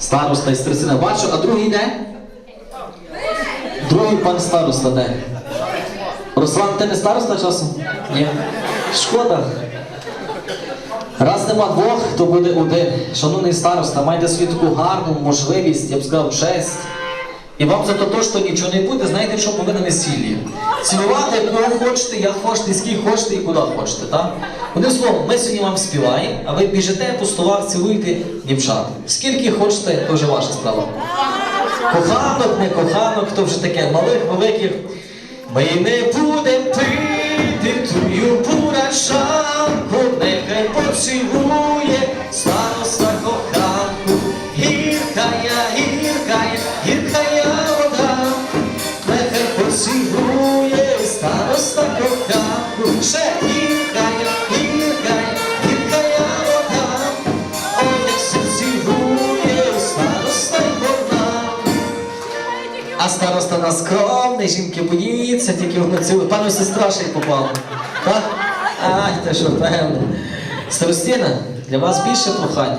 Староста і старостина. Бачу, а другий де? Другий пан староста де? Руслан, ти не староста часом? Ні. Шкода. Раз нема двох, то буде один. Шановний староста, майте свою таку гарну можливість, я б сказав, честь. І вам за то, що нічого не буде, знаєте, що буде на Цілувати кого хочете, як хочете, скільки хочете і куди хочете. Так? Одним словом, ми сьогодні вам співаємо, а ви біжите по столах, цілуєте дівчат. Скільки хочете, то вже ваша справа. Коханок, не коханок, то вже таке, малих, великих. Ми не будем пити тую бурачанку, нехай поцілує староста на скромний, жінки боїться, тільки воно цілує. Пану сестра ще й попала. Так? Ай, те що, певно. Старостіна, для вас більше прохання.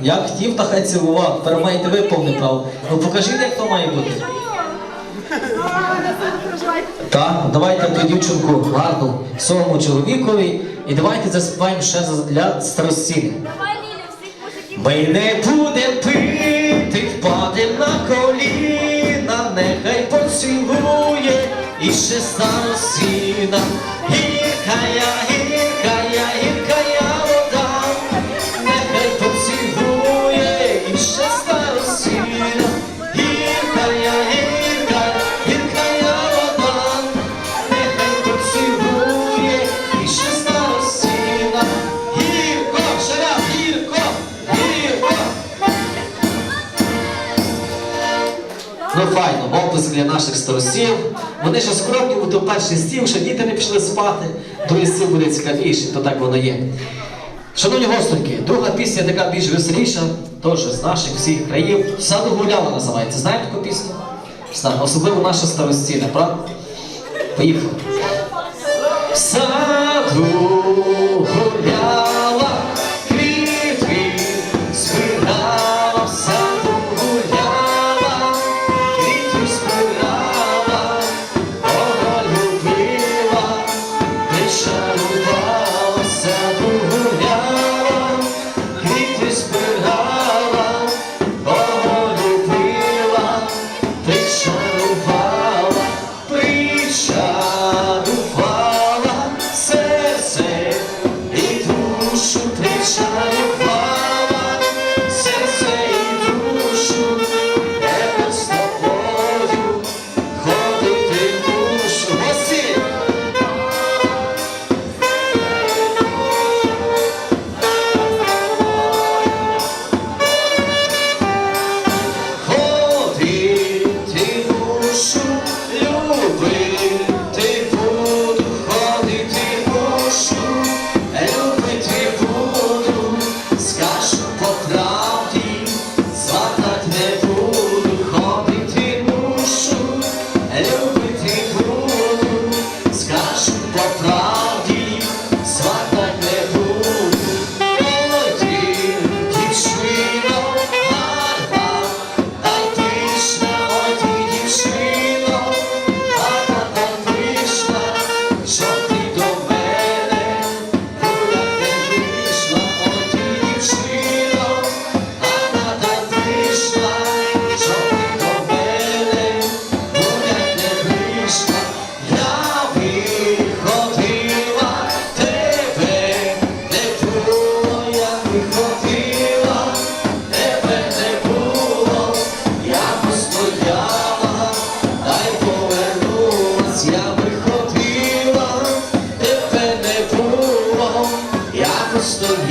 Я хотів, та хай цілував. Тепер маєте ви повне право. Ну покажіть, як то має бути. Так, давайте ту дівчинку гарну своєму чоловікові і давайте заспіваємо ще для старостіни. Ми не будем пити, впадем на коліна, нехай поцілує і ще старосіна. Гіркая, гіркая, Ну файно, оплеск для наших старостів. Вони ще скромні, бо то перший стіл, ще діти не пішли спати, другий стіл буде цікавіший, то так воно є. Шановні гостоньки, друга пісня така більш веселіша, теж з наших всіх країв. Саду гуляла називається. Знаєте таку пісню? Особливо наша старостіна, правда? Поїхали. Саду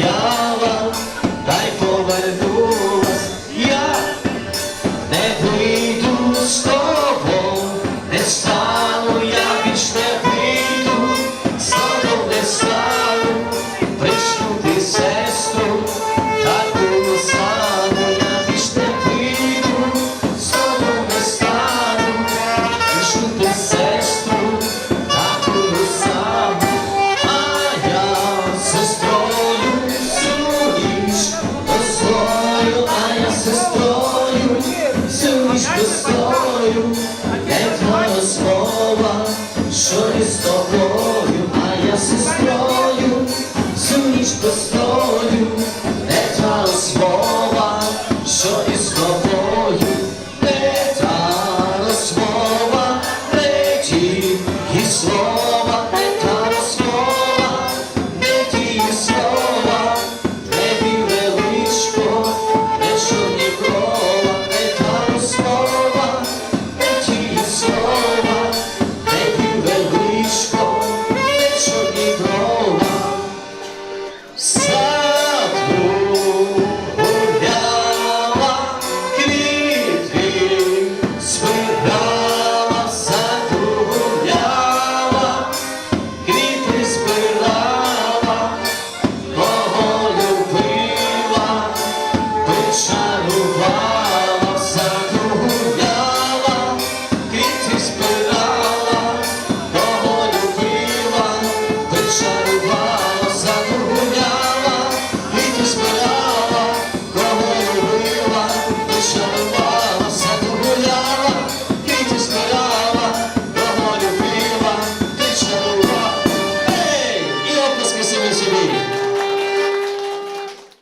заява, дай поверну. Тобою, де твоє слова, що і з тобою, а я сестрою, всю ніч постою, де твоє слова, що